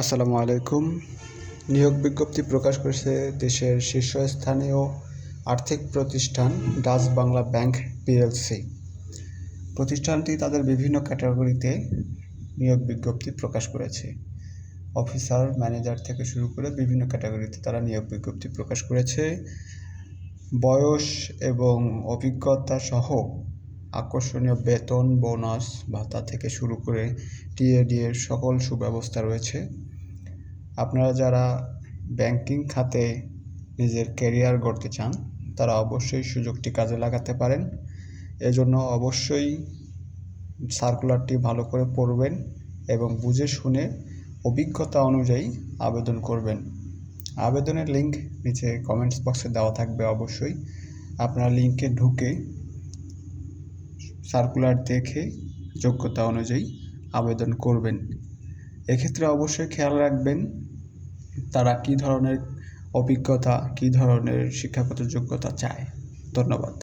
আসসালামু আলাইকুম। নিয়োগ বিজ্ঞপ্তি প্রকাশ করেছে দেশের শীর্ষস্থানীয় আর্থিক প্রতিষ্ঠান ডাচ বাংলা ব্যাংক পিএলসি। প্রতিষ্ঠানটি তাদের বিভিন্ন ক্যাটাগরিতে নিয়োগ বিজ্ঞপ্তি প্রকাশ করেছে। অফিসার, ম্যানেজার থেকে শুরু করে বিভিন্ন ক্যাটাগরিতে তারা নিয়োগ বিজ্ঞপ্তি প্রকাশ করেছে। বয়স এবং অভিজ্ঞতা সহ আকর্ষণীয় বেতন, বোনাস ভাতা থেকে শুরু করে টিএডি এর সকল সুব্যবস্থা রয়েছে। আপনারা যারা ব্যাংকিং খাতে নিজের ক্যারিয়ার গড়তে চান, তারা অবশ্যই সুযোগটি কাজে লাগাতে পারেন। এজন্য অবশ্যই সার্কুলারটি ভালো করে পড়বেন এবং বুঝে শুনে অভিজ্ঞতা অনুযায়ী আবেদন করবেন। আবেদনের লিঙ্ক নিচে কমেন্টস বক্সে দেওয়া থাকবে অবশ্যই। আপনারা লিঙ্কে ঢুকে সার্কুলার দেখে যোগ্যতা অনুযায়ী আবেদন করবেন। এক্ষেত্রে অবশ্যই খেয়াল রাখবেন তারা কী ধরনের অভিজ্ঞতা, কী ধরনের শিক্ষাগত যোগ্যতা চায়। ধন্যবাদ।